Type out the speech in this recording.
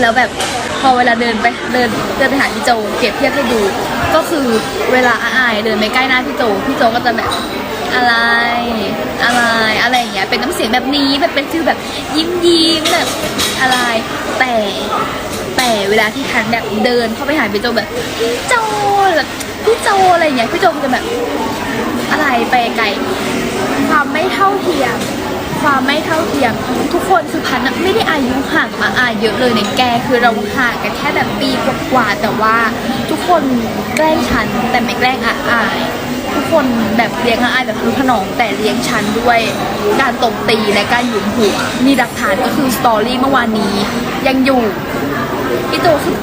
แล้วแบบพอเวลาเดินไปเดินเดินไปหาพี่โจเปรียบเทียบให้ดู ก็คือเวลาอาอายเดินไปใกล้หน้าพี่โจพี่โจก็จะแบบอะไรอะไรอะไรอย่างเงี้ยเป็นน้ำเสียงแบบนี้แบบเป็นฟิลแบบยิ้มยิ้มแบบอะไร แต่แต่เวลาที่ทันแบบเดินเข้าไปหาพี่โจแบบพี่โจแบบพี่โจอะไรอย่างเงี้ยพี่โจก็จะแบบอะไรไปไกลความไม่เท่าเทียม ความไม่เท่าเทียม ทุกคนคือพันธุ์อะไม่ได้อายุห่างมาอาเยอะเลยในแกคือเราห่างกันแค่แบบปีกว่าๆแต่ว่าทุกคนแกล้งฉันแต่ไม่แกล้งอาอาย ทุกคนแบบเลี้ยงอาอายแบบคือขนองแต่เลี้ยงฉันด้วยการตบตีและการหยุมหัวมีหลักฐานก็คือสตอรี่เมื่อวานนี้ ยังอยู่พี่โจคือ